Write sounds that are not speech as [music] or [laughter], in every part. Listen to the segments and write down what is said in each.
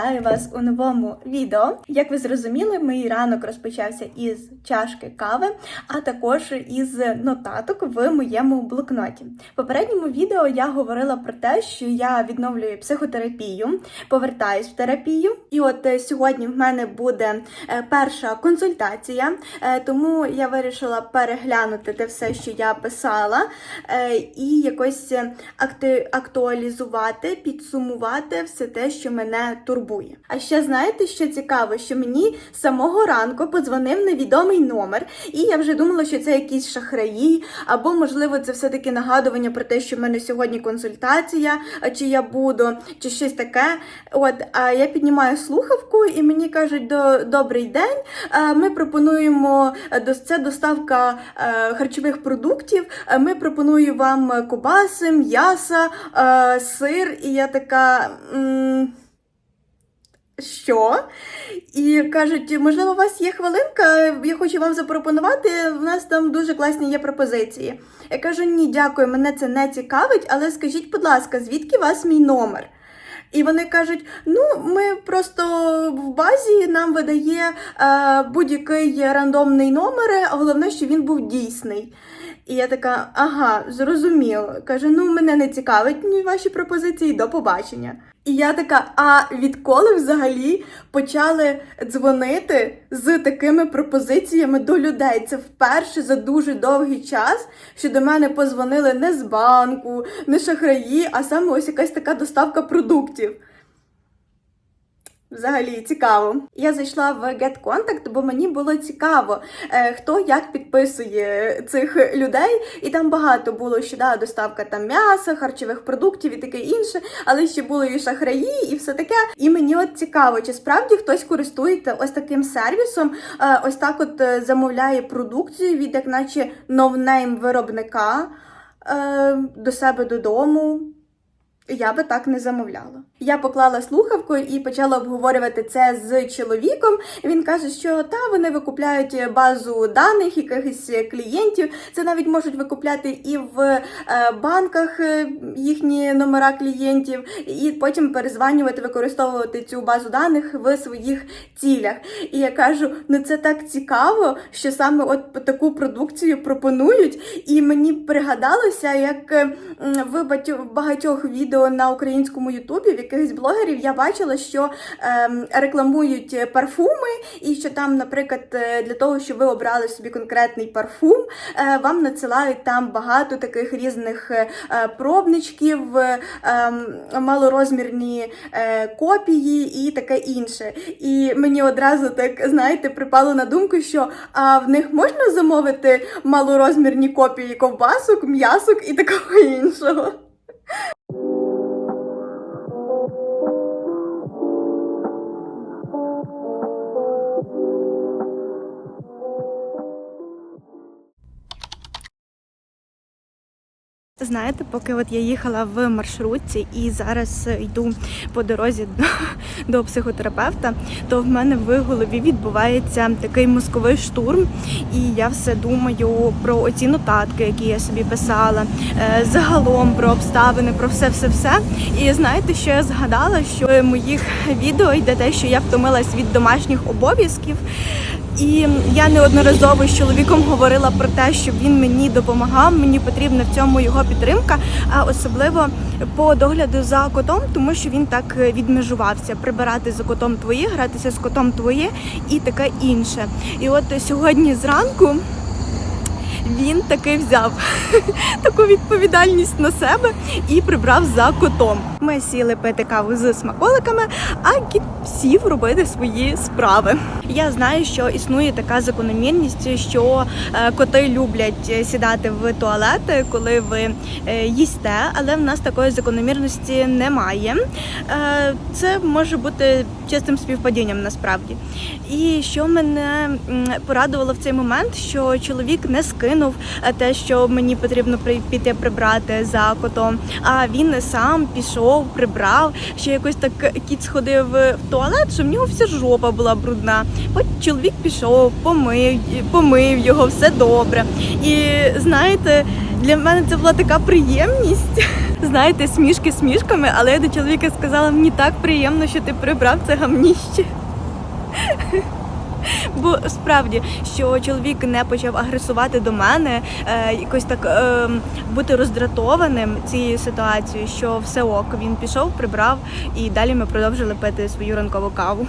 Вітаю вас у новому відео. Як ви зрозуміли, мій ранок розпочався із чашки кави, а також із нотаток в моєму блокноті. В попередньому відео я говорила про те, що я відновлюю психотерапію, повертаюсь в терапію. І от е, сьогодні в мене буде е, перша консультація, е, тому я вирішила переглянути те все, що я писала, і якось актуалізувати, підсумувати все те, що мене турбує. А ще знаєте, що цікаво, що мені самого ранку подзвонив невідомий номер, і я вже думала, що це якісь шахраї, або можливо це все-таки нагадування про те, що в мене сьогодні консультація, чи я буду, чи щось таке. От, а я піднімаю слухавку, і мені кажуть: «До- добрий день. Ми пропонуємо це доставка харчових продуктів. Ми пропонуємо вам кобаси, м'яса, сир. І я така. «М, Що? І кажуть, можливо, у вас є хвилинка, я хочу вам запропонувати. У нас там дуже класні є пропозиції. Я кажу: ні, дякую, мене це не цікавить, але скажіть, будь ласка, звідки у вас мій номер? І вони кажуть: ну, ми просто в базі нам видає е, будь-який рандомний номер, а головне, що він був дійсний. І я така, ага, зрозуміло. Каже, ну мене не цікавить ваші пропозиції, до побачення. І я така, а відколи взагалі почали дзвонити з такими пропозиціями до людей? Це вперше за дуже довгий час, що до мене позвонили не з банку, не шахраї, а саме ось якась така доставка продуктів. Взагалі цікаво. Я зайшла в GetContact, бо мені було цікаво, е, хто як підписує цих людей. І там багато було, що да, доставка там м'яса, харчових продуктів і таке інше, але ще були і шахраї, і все таке. І мені от цікаво, чи справді хтось користується ось таким сервісом, е, ось так от е, замовляє продукцію від як наче новнейм виробника до себе додому. Я би так не замовляла. Я поклала слухавку і почала обговорювати це з чоловіком. Він каже, що та вони викупляють базу даних якихось клієнтів. Це навіть можуть викупляти і в е, банках е, їхні номера клієнтів, і потім перезванювати, використовувати цю базу даних в своїх цілях. І я кажу: ну це так цікаво, що саме от таку продукцію пропонують. І мені пригадалося, як в багатьох відео на українському Ютубі в якихось блогерів я бачила, що ем, рекламують парфуми, і що там, наприклад, е, для того, щоб ви обрали собі конкретний парфум, е, вам надсилають там багато таких різних е, пробничків, ем, малорозмірні копії і таке інше. І мені одразу так, знаєте, припало на думку, що а в них можна замовити малорозмірні копії ковбасок, м'ясок і такого іншого. Знаєте, поки от я їхала в маршрутці і зараз йду по дорозі до, до психотерапевта, то в мене в голові відбувається такий мозковий штурм, і я все думаю про оці нотатки, які я собі писала, е, загалом про обставини, про все, все, все. І знаєте, що я згадала, що в моїх відео йде те, що я втомилась від домашніх обов'язків. І я неодноразово з чоловіком говорила про те, щоб він мені допомагав. Мені потрібна в цьому його підтримка, а особливо по догляду за котом, тому що він так відмежувався прибирати за котом твої, гратися з котом твоє і таке інше. І от сьогодні зранку. Він таки взяв [laughs] таку відповідальність на себе і прибрав за котом. Ми сіли пити каву з смаколиками, а кіт сів робити свої справи. Я знаю, що існує така закономірність, що е, коти люблять сідати в туалети, коли ви е, їсте, але в нас такої закономірності немає. Е, Це може бути чистим співпадінням насправді. І що мене порадувало в цей момент, що чоловік не скинув е, те, що мені потрібно піти прибрати за котом, а він сам пішов, прибрав, що якось так кіт сходив в туалет, що в нього вся жопа була брудна. Потім чоловік пішов, помив, помив його, все добре. І знаєте, Для мене це була така приємність. [laughs] Знаєте, смішки смішками, але я до чоловіка сказала, мені так приємно, що ти прибрав це гамніще. [laughs] Бо справді, що чоловік не почав агресувати до мене, е, якось так е, бути роздратованим цією ситуацією, що все ок, він пішов, прибрав, і далі ми продовжили пити свою ранкову каву.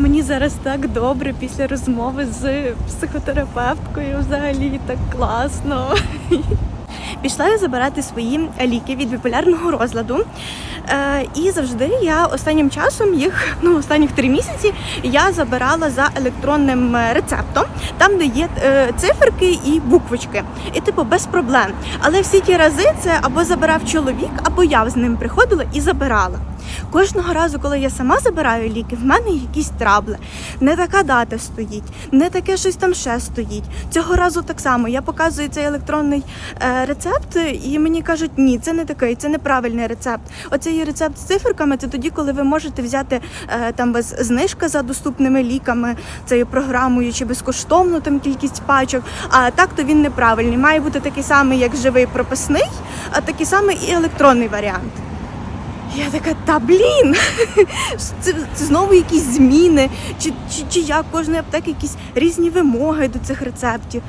Мені зараз так добре після розмови з психотерапевткою. Взагалі так класно. Пішла я забирати свої ліки від біполярного розладу. Е, і завжди я останнім часом їх, [laughs] ну останніх три місяці, я забирала за електронним е, рецептом, там де є е, циферки і буквочки. І типу без проблем. Але всі ті рази це або забирав чоловік, або я з ним приходила і забирала. Кожного разу, коли я сама забираю ліки, в мене якісь трабли. Не така дата стоїть, не таке щось там ще стоїть. Цього разу так само. Я показую цей електронний е, рецепт, і мені кажуть, ні, це не такий, це неправильний рецепт. Оцей рецепт з циферками. Це тоді, коли ви можете взяти е, там без знижка за доступними ліками, цією програмою чи безкоштовно там кількість пачок. А так то він неправильний. Має бути такий самий, як живий прописний, а такий самий і електронний варіант. Я така, та блін, це, це знову якісь зміни, чи, чи, чи як кожної аптеки якісь різні вимоги до цих рецептів.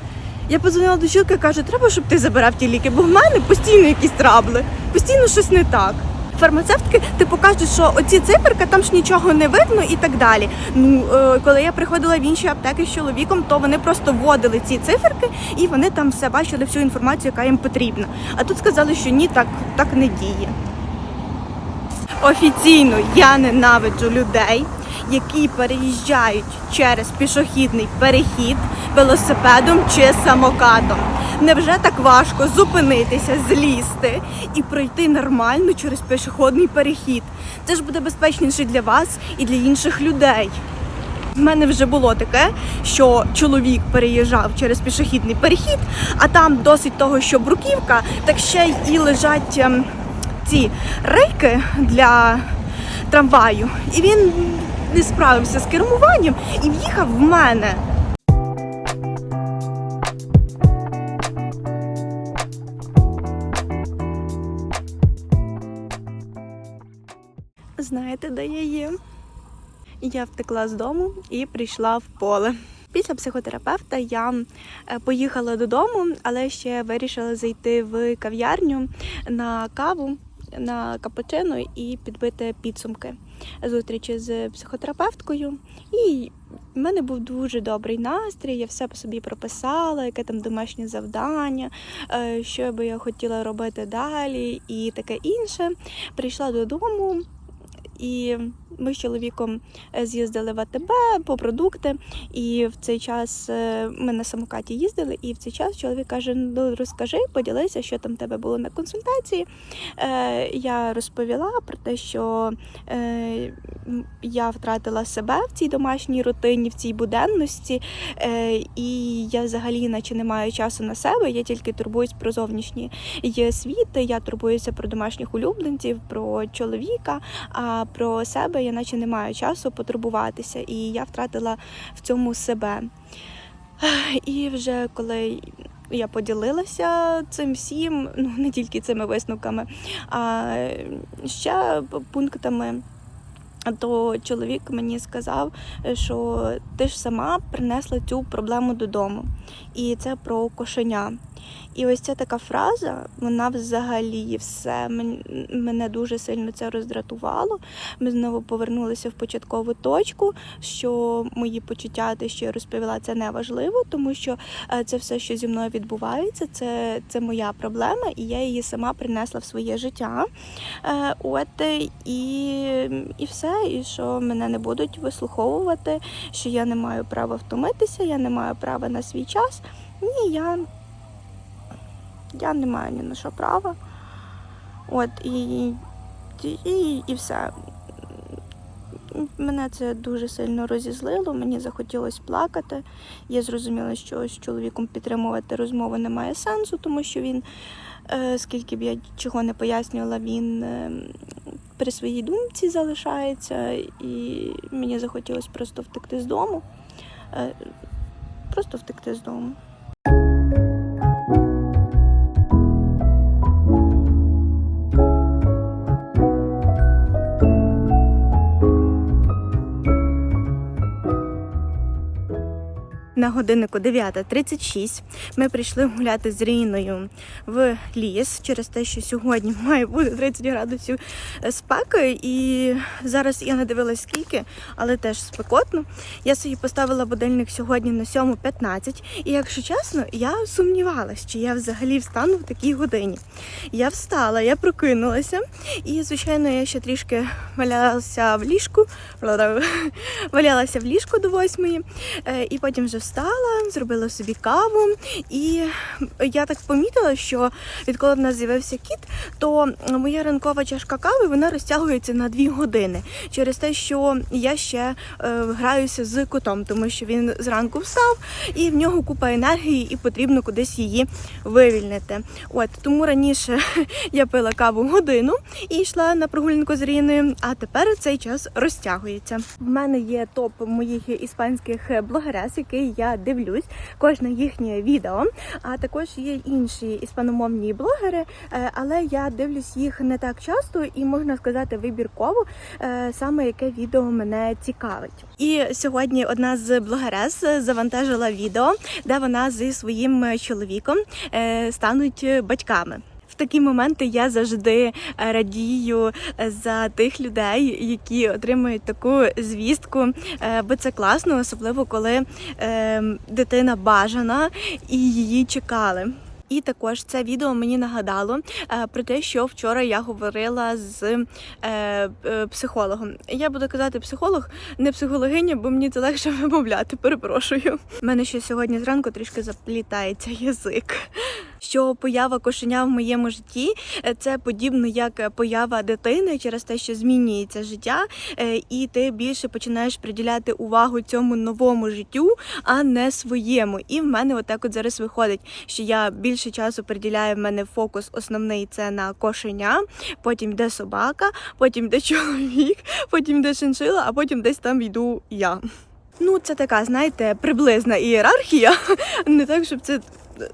Я подзвонила до чоловіка, каже, треба, щоб ти забирав ті ліки, бо в мене постійно якісь трабли, постійно щось не так. Фармацевтки типу кажуть, що оці циферки там ж нічого не видно і так далі. Ну е, коли я приходила в інші аптеки з чоловіком, то вони просто вводили ці циферки і вони там все бачили всю інформацію, яка їм потрібна. А тут сказали, що ні, так, так не діє. Офіційно я ненавиджу людей, які переїжджають через пішохідний перехід велосипедом чи самокатом. Невже так важко зупинитися, злізти і пройти нормально через пішохідний перехід? Це ж буде безпечніше для вас і для інших людей. В мене вже було таке, що чоловік переїжджав через пішохідний перехід, а там досить того, що бруківка, так ще й лежать ем, ці рейки для трамваю. І він не справився з кермуванням і в'їхав в мене. Знаєте, де я є? Я втекла з дому і прийшла в поле. Після психотерапевта я е, поїхала додому, але ще вирішила зайти в кав'ярню на каву, на капучино і підбити підсумки зустрічі з психотерапевткою. І в мене був дуже добрий настрій. Я все по собі прописала, яке там домашнє завдання, е, що би я хотіла робити далі, і таке інше. Прийшла додому. І ми з чоловіком е, з'їздили в АТБ по продукти, і в цей час е, ми на самокаті їздили, і в цей час чоловік каже: ну розкажи, поділися, що там тебе було на консультації. Е, Я розповіла про те, що е, я втратила себе в цій домашній рутині, в цій буденності, е, і я взагалі наче не маю часу на себе. Я тільки турбуюсь про зовнішній світ. Я турбуюся про домашніх улюбленців, про чоловіка. А про себе я наче не маю часу потурбуватися, і я втратила в цьому себе. І вже коли я поділилася цим всім, ну не тільки цими висновками, а ще пунктами. То чоловік мені сказав, що ти ж сама принесла цю проблему додому, і це про кошеня. І ось ця така фраза, вона взагалі все мен- мене дуже сильно це роздратувало. Ми знову повернулися в початкову точку, що мої почуття, те, що я розповіла, це не важливо, тому що е, це все, що зі мною відбувається, це, це моя проблема, і я її сама принесла в своє життя. Е, От е, і, і все, і що мене не будуть вислуховувати, що я не маю права втомитися, я не маю права на свій час. Ні, я я не маю ні на що права. От і, і, і все. Мене це дуже сильно розізлило, мені захотілося плакати. Я зрозуміла, що з чоловіком підтримувати розмову немає сенсу, тому що він, е, скільки б я чого не пояснювала, він е, при своїй думці залишається, і мені захотілося просто втекти з дому. Е, Просто втекти з дому. На годиннику 9.36 ми прийшли гуляти з Ріною в ліс через те, що сьогодні [laughs] має бути 30 градусів спеки. І зараз я не дивилась скільки, але теж спекотно. Я собі поставила будильник сьогодні на 7.15. І якщо чесно, я сумнівалась, чи я взагалі встану в такій годині. Я встала, я прокинулася, і звичайно, я ще трішки валялася в ліжку, [laughs] валялася в ліжку до восьмої, Е, і потім вже встала, зробила собі каву. І я так помітила, що відколи в нас з'явився кіт, то моя ранкова чашка кави вона розтягується на дві години через те, що я ще е, граюся з котом, тому що він зранку встав і в нього купа енергії, і потрібно кудись її вивільнити. От тому раніше [laughs] я пила каву годину і йшла на прогулянку з Ріною, а тепер цей час розтягується. В мене є топ моїх іспанських блогерес, який я дивлюсь, кожне їхнє відео. А також є інші іспаномовні блогери, е, але я дивлюсь їх не так часто і можна сказати вибірково, е, саме яке відео мене цікавить. І сьогодні одна з блогерес завантажила відео, де вона зі своїм чоловіком е, стануть батьками. В такі моменти я завжди е, радію е, за тих людей, які отримують таку звістку, е, бо це класно, особливо коли е, дитина бажана і її чекали. І також це відео мені нагадало про те, що вчора я говорила з психологом. Я буду казати психолог, не психологиня, бо мені це легше вимовляти. Перепрошую. У мене ще сьогодні зранку трішки заплітається язик. Що поява кошеня в моєму житті е, це подібно як поява дитини через те, що змінюється життя, е, і ти більше починаєш приділяти увагу цьому новому життю, а не своєму. І в мене отак от зараз виходить, що я більше часу приділяю в мене фокус основний це на кошеня, потім йде собака, потім йде [laughs] чоловік, потім йде шиншила, а потім десь там йду я. Ну, це така, знаєте, приблизна ієрархія. [laughs] Не так, щоб це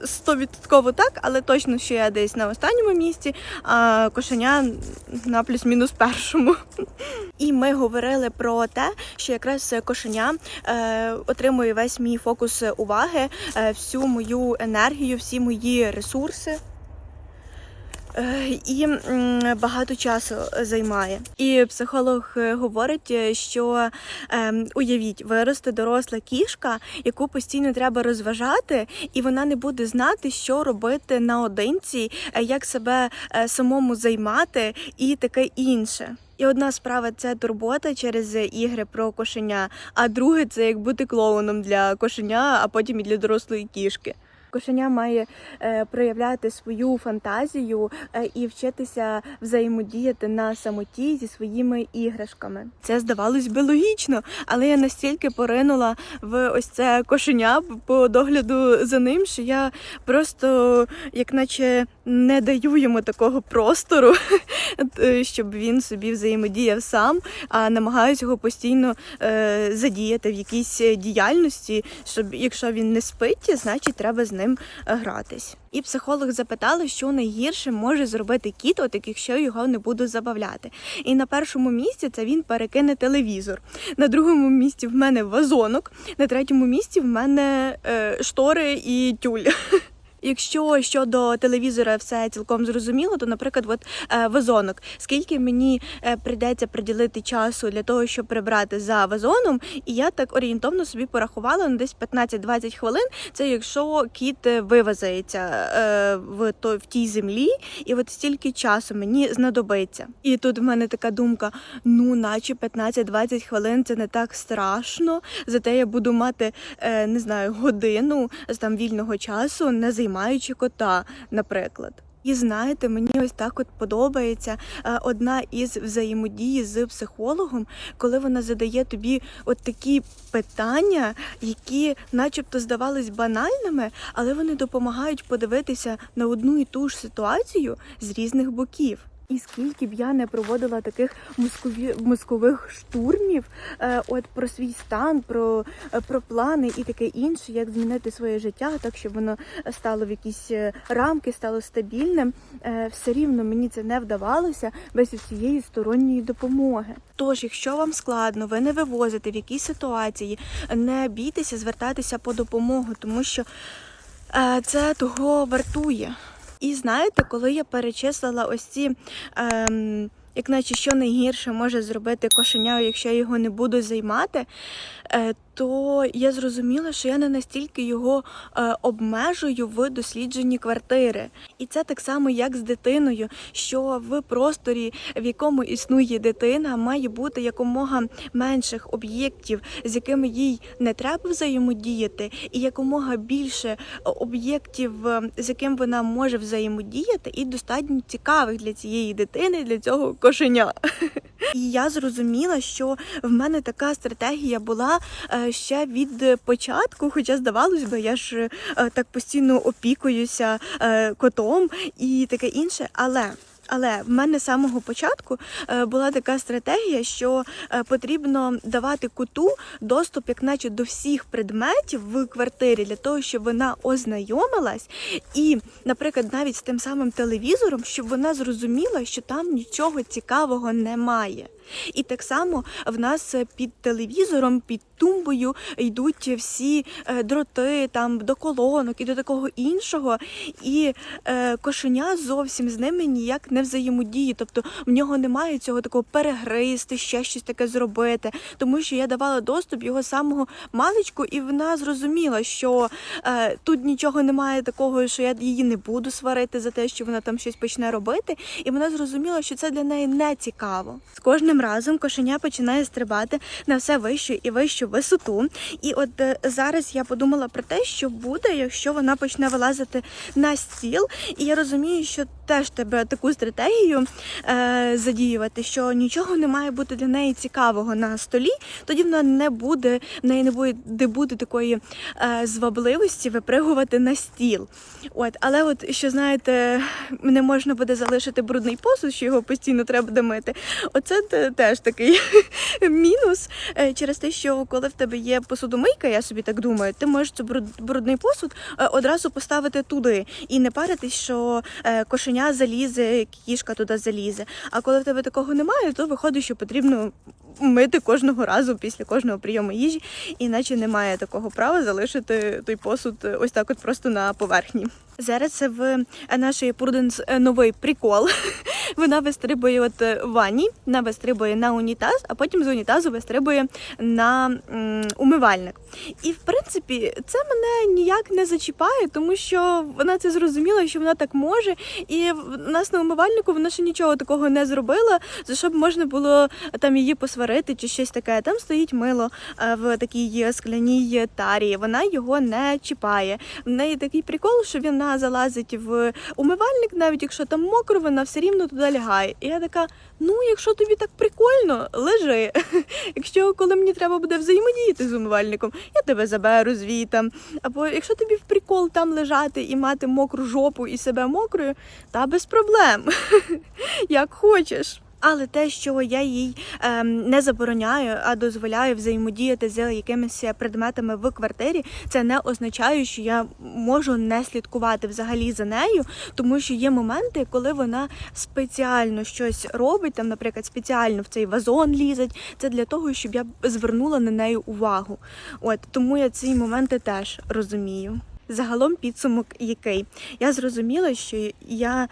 стовідсотково так, але точно, що я десь на останньому місці, а кошеня на плюс-мінус першому. І ми говорили про те, що якраз кошеня е, отримує весь мій фокус уваги, е, всю мою енергію, всі мої ресурси. І багато часу займає. І психолог е, говорить, е, що ем, уявіть, виросте доросла кішка, яку постійно треба розважати, і вона не буде знати, що робити наодинці, е, як себе самому займати і таке інше. І одна справа це турбота через ігри про кошеня, а друге це як бути клоуном для кошеня, а потім і для дорослої кішки. Кошеня має е, проявляти свою фантазію е, і вчитися взаємодіяти на самоті зі своїми іграшками. Це здавалось би логічно, але я настільки поринула в ось це кошеня по догляду за ним, що я просто, як наче, не даю йому такого простору, [laughs] щоб він собі взаємодіяв сам, а намагаюся його постійно е, задіяти в якійсь діяльності, щоб якщо він не спить, значить треба з ним е, гратись. І психолог запитала, що найгірше може зробити кіт, от якщо його не буду забавляти. І на першому місці це він перекине телевізор. На другому місці в мене вазонок, на третьому місці в мене е, штори і тюль. [laughs] Якщо щодо телевізора все цілком зрозуміло, то, наприклад, от е, вазонок. Скільки мені е, прийдеться приділити часу для того, щоб прибрати за вазоном, і я так орієнтовно собі порахувала на десь 15-20 хвилин. Це якщо кіт вивазається е, в то в тій землі, і от стільки часу мені знадобиться. І тут в мене така думка: ну, наче 15-20 хвилин це не так страшно. Зате я буду мати не знаю годину з там вільного часу, не займаючи кота, наприклад. І знаєте, мені ось так от подобається е, одна із взаємодії з психологом, коли вона задає тобі от такі питання, які, начебто, здавались банальними, але вони допомагають подивитися на одну і ту ж ситуацію з різних боків. І скільки б я не проводила таких мозкові, мозкових штурмів, е, от про свій стан, про, е, про плани і таке інше, як змінити своє життя, так щоб воно стало в якісь е, рамки, стало стабільним, е, все рівно мені це не вдавалося без цієї сторонньої допомоги. Тож, якщо вам складно, ви не вивозите в якійсь ситуації, не бійтеся звертатися по допомогу, тому що е, це того вартує. І знаєте, коли я перечислила ось ці, ем, як наче що найгірше може зробити кошеня, якщо я його не буду займати, е, то я зрозуміла, що я не настільки його е, обмежую в дослідженні квартири. І це так само, як з дитиною, що в просторі, в якому існує дитина, має бути якомога менших об'єктів, з якими їй не треба взаємодіяти, і якомога більше об'єктів, е, з яким вона може взаємодіяти, і достатньо цікавих для цієї дитини, для цього кошеня. [laughs] І я зрозуміла, що в мене така стратегія була е, ще від початку, хоча здавалось би, я ж е, так постійно опікуюся е, котом і таке інше, але. Але в мене з самого початку е, була така стратегія, що е, потрібно давати коту доступ, як наче до всіх предметів в квартирі, для того, щоб вона ознайомилась, і, наприклад, навіть з тим самим телевізором, щоб вона зрозуміла, що там нічого цікавого немає. І так само в нас під телевізором, під тумбою йдуть всі е, дроти там до колонок і до такого іншого. І е, кошеня зовсім з ними ніяк не взаємодіє. Тобто в нього немає цього такого перегристи, ще щось таке зробити. Тому що я давала доступ його самого маличку, і вона зрозуміла, що е, тут нічого немає такого, що я її не буду сварити за те, що вона там щось почне робити. І вона зрозуміла, що це для неї не цікаво. З кожним разом кошеня починає стрибати на все вищу і вищу висоту. І от е, зараз я подумала про те, що буде, якщо вона почне вилазити на стіл. І я розумію, що теж тебе таку стратегію е, задіювати, що нічого не має бути для неї цікавого на столі, тоді вона не буде, в неї не буде бути такої е, звабливості випригувати на стіл. От, але от що знаєте, не можна буде залишити брудний посуд, що його постійно треба буде мити. Оце те- теж такий [laughs] мінус е, через те, що коли в тебе є посудомийка, я собі так думаю, ти можеш бруд- брудний посуд е, одразу поставити туди і не паритись, що е, кошеня залізе, кішка туди залізе. А коли в тебе такого немає, то виходить, що потрібно мити кожного разу після кожного прийому їжі, іначе немає такого права залишити той посуд ось так, от просто на поверхні. Зараз це в нашої Пруденс е, новий прикол. [laughs] Вона вистрибує от е, в ванні, вона вистрибує на унітаз, а потім з унітазу вистрибує на умивальник. І в принципі це мене ніяк не зачіпає, тому що вона це зрозуміла, що вона так може. І в нас на умивальнику вона ще нічого такого не зробила, за що б можна було там її посварити чи щось таке. Там стоїть мило е, в такій скляній тарі. Вона його не чіпає. В неї такий прикол, що вона залазить в умивальник, навіть якщо там мокро, вона все рівно туди лягає. І я така: ну, якщо тобі так прикольно, лежи. [laughs] Якщо коли мені треба буде взаємодіяти з умивальником, я тебе заберу звітам. Або якщо тобі в прикол там лежати і мати мокру жопу і себе мокрою, та без проблем. [laughs] Як хочеш. Але те, що я їй ем, не забороняю, а дозволяю взаємодіяти з якимись предметами в квартирі, це не означає, що я можу не слідкувати взагалі за нею, тому що є моменти, коли вона спеціально щось робить, там, наприклад, спеціально в цей вазон лізить. Це для того, щоб я звернула на неї увагу. От тому я ці моменти теж розумію. Загалом підсумок який я зрозуміла, що я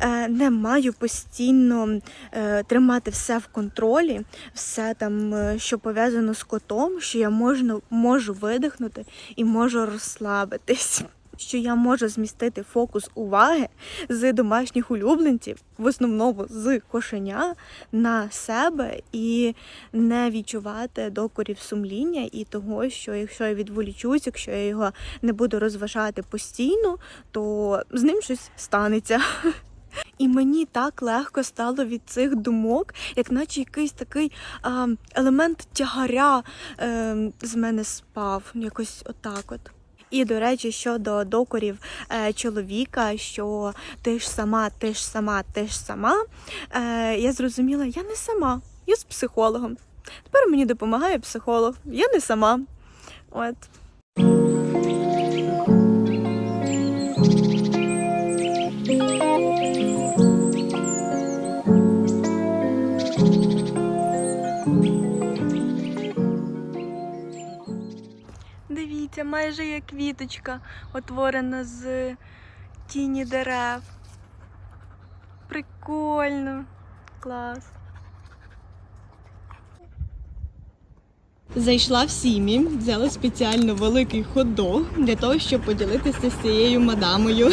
е, не маю постійно е, тримати все в контролі, все там, е, що пов'язано з котом, що я можна, можу видихнути і можу розслабитись. Що я можу змістити фокус уваги з домашніх улюбленців, в основному з кошеня, на себе і не відчувати докорів сумління і того, що якщо я відволічусь, якщо я його не буду розважати постійно, то з ним щось станеться. І мені так легко стало від цих думок, як наче якийсь такий а, елемент тягаря е, з мене спав, якось отак от. І до речі, щодо докорів е, чоловіка, що ти ж сама, ти ж сама, ти ж сама. Е, я зрозуміла, я не сама, я з психологом. Тепер мені допомагає психолог. Я не сама. От. Дивіться, майже як квіточка, утворена з тіні дерев. Прикольно. Клас. Зайшла в сім'ї, взяла спеціально великий хот-дог для того, щоб поділитися з цією мадамою.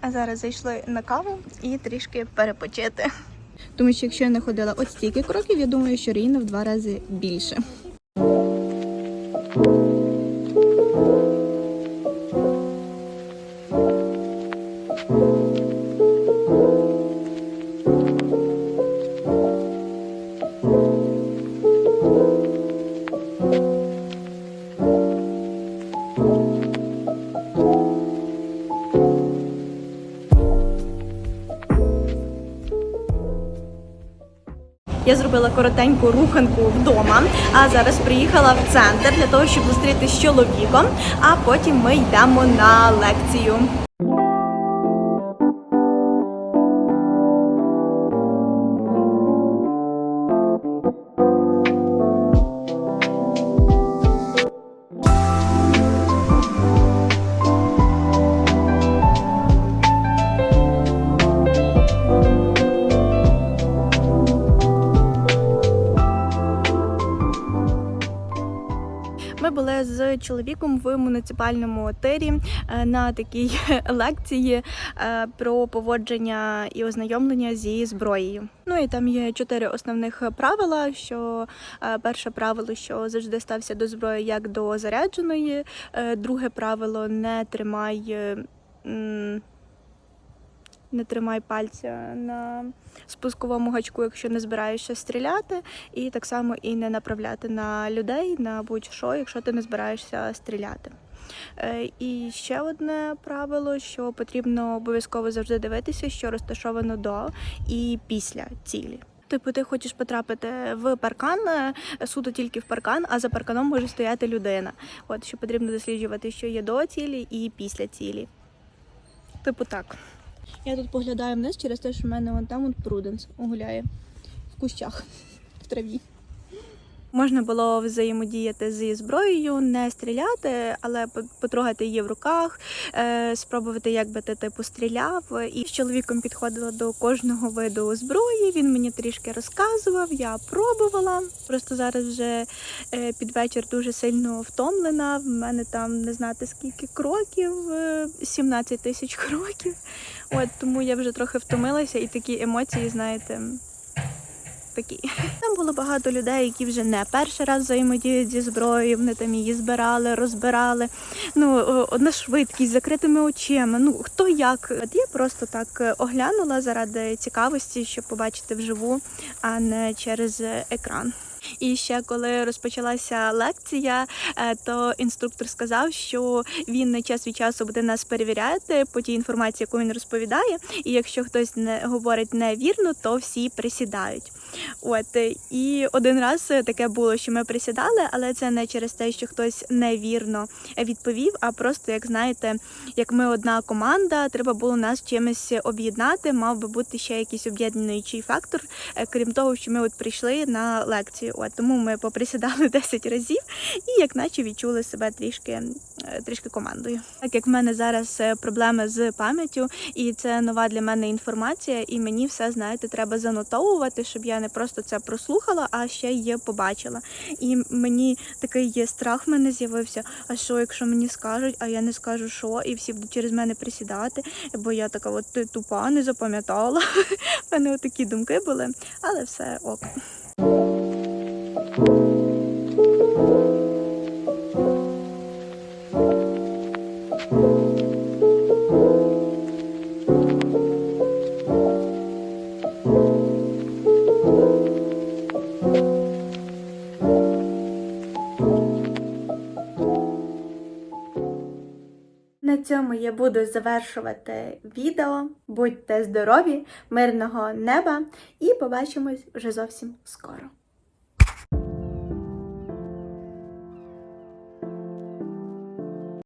А зараз зайшли на каву і трішки перепочити. Тому що якщо я не ходила от стільки кроків, я думаю, що рівно в два рази більше. Я зробила коротеньку руханку вдома, а зараз приїхала в центр для того, щоб зустрітися з чоловіком, а потім ми йдемо на лекцію. Чоловіком в муніципальному тирі е, на такій [laughs] лекції е, про поводження і ознайомлення зі зброєю. Ну і там є чотири основних правила. Що е, перше правило, що завжди стався до зброї як до зарядженої. Друге правило не тримай. Не тримай пальця на спусковому гачку, якщо не збираєшся стріляти, і так само і не направляти на людей на будь-що, якщо ти не збираєшся стріляти. Е, І ще одне правило, що потрібно обов'язково завжди дивитися, що розташовано до і після цілі. Типу, ти хочеш потрапити в паркан, е, суто тільки в паркан, а за парканом може стояти людина. От що потрібно досліджувати, що є до цілі і після цілі. Типу так. Я тут поглядаю вниз через те, що в мене вон там от пруденс гуляє в кущах, в траві. Можна було взаємодіяти зі зброєю, не стріляти, але по- потрогати її в руках, е, спробувати, як би ти типу стріляв. І з чоловіком підходила до кожного виду зброї. Він мені трішки розказував, я пробувала. Просто зараз вже е, під вечір дуже сильно втомлена. В мене там не знати скільки кроків, е, 17 тисяч кроків. От тому я вже трохи втомилася, і такі емоції, знаєте. Такі там було багато людей, які вже не перший раз взаємодіють зі зброєю. Вони там її збирали, розбирали. Ну одна швидкість закритими очима. Ну хто як. От я просто так е, оглянула заради цікавості, щоб побачити вживу, а не через екран. І ще коли розпочалася лекція, е, то інструктор сказав, що він час від часу буде нас перевіряти по тій інформації, яку він розповідає. І якщо хтось не говорить невірно, то всі присідають. От е, і один раз е, таке було, що ми присідали, але це не через те, що хтось невірно відповів, а просто як знаєте, як ми одна команда, треба було нас чимось об'єднати. Мав би бути ще якийсь об'єднуючий фактор, е, крім того, що ми от прийшли на лекцію. От тому ми поприсідали [laughs] 10 разів і як наче відчули себе трішки, трішки командою. Так як в мене зараз проблеми з пам'яттю, і це нова для мене інформація, і мені все знаєте, треба занотовувати, щоб я не просто це прослухала, а ще й побачила. І мені такий є страх в мене з'явився. А що, якщо мені скажуть, а я не скажу що, і всі будуть через мене присідати, бо я така от ти тупа, не запам'ятала. [laughs] У мене такі думки були, але все ок. Цьому я буду завершувати відео. Будьте здорові, мирного неба і побачимось вже зовсім скоро.